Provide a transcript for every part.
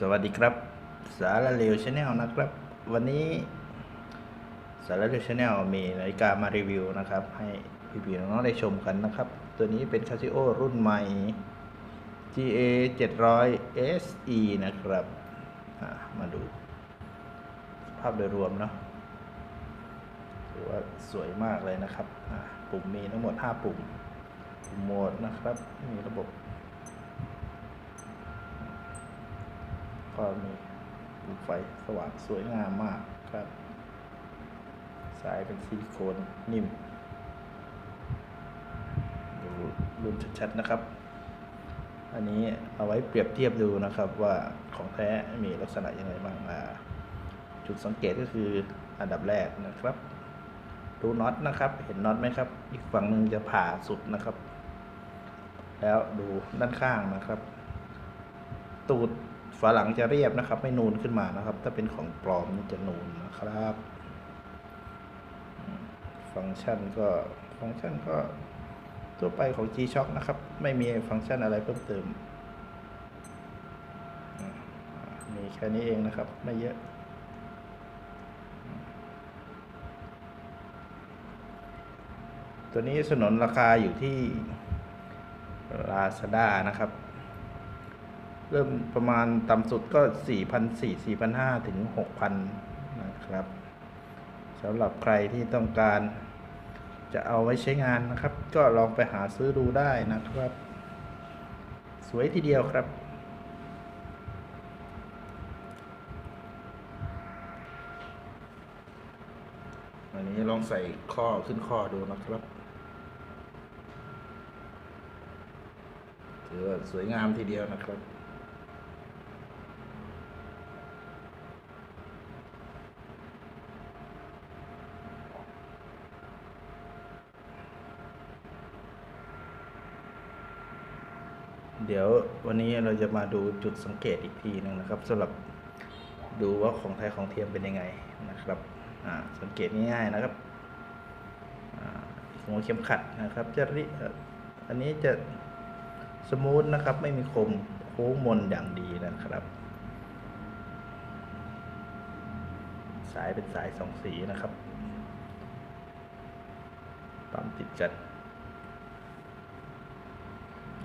สวัสดีครับ สารเลวชาแนลนะครับ วันนี้ สารเลวชาแนลมีนาฬิกามารีวิวนะครับ ให้พี่ๆน้องๆได้ชมกันนะครับ ตัวนี้เป็น Casio รุ่นใหม่ GA 700 SE นะครับมาดูสภาพโดยรวมเนาะถือว่าสวยมากเลยนะครับ ปุ่มมีทั้งหมด 5 ปุ่มปุ่มโหมดนะครับ มีระบบ ก็มีไฟสว่างสวยงามมากครับ สายเป็นซิลิโคนนิ่ม ดูรุ่นชัดๆนะครับ อันนี้เอาไว้เปรียบเทียบดูนะครับว่าของแท้มีลักษณะยังไงบ้างอ่าจุดสังเกตก็คืออันดับแรกนะครับ ดูน็อตนะครับ เห็นน็อตไหมครับ อีกฝั่งหนึ่งจะผ่าสุดนะครับ แล้วดูด้านข้างนะครับ ตูด ฝาหลังจะเรียบนะครับ ไม่นูนขึ้นมานะครับ ถ้าเป็นของปลอมนี่จะนูนนะครับ ฟังก์ชันก็ฟังก์ชันก็ทั่วไปของ G-Shock นะครับ ไม่มีฟังก์ชันอะไรเพิ่มเติมมมีแค่นี้เองนะครับ ไม่เยอะ ตัวนี้สนนราคาอยู่ที่ Lazada นะครับ เริ่มประมาณต่ำสุดก็ 4,400 4,500 ถึง 6,000 นะครับสำหรับใครที่ต้องการจะเอาไว้ใช้งานนะครับ ก็ลองไปหาซื้อดูได้นะครับ สวยทีเดียวครับ อันนี้ลองใส่ข้อขึ้นข้อดูนะครับถือว่าสวยงามทีเดียวนะครับ เดี๋ยววันนี้เราจะมาดูจุดสังเกตอีกทีหนึ่งนะครับสำหรับดูว่าของไทยของเทียมเป็นยังไงนะครับสังเกตง่ายๆนะครับหัวเข็มขัดนะครับจะริอันนี้จะสมูทนะครับ ไม่มีคมโค้งมนอย่างดีนะครับ สายเป็นสายสองสีนะครับปั๊มติดกัน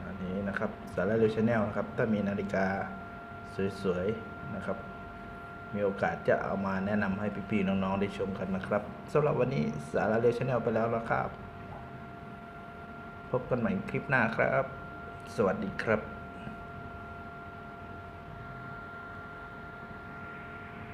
อั นะครับ สาระเรชาแนลนะครับ ถ้ามีนาฬิกาสวยๆนะครับ มีโอกาสจะเอามาแนะนำให้พี่ๆน้องๆได้ชมกันนะครับสำหรับวันนี้สาระเรชาแนลไปแล้วนะครับ พบกันใหม่คลิปหน้าครับ สวัสดีครับ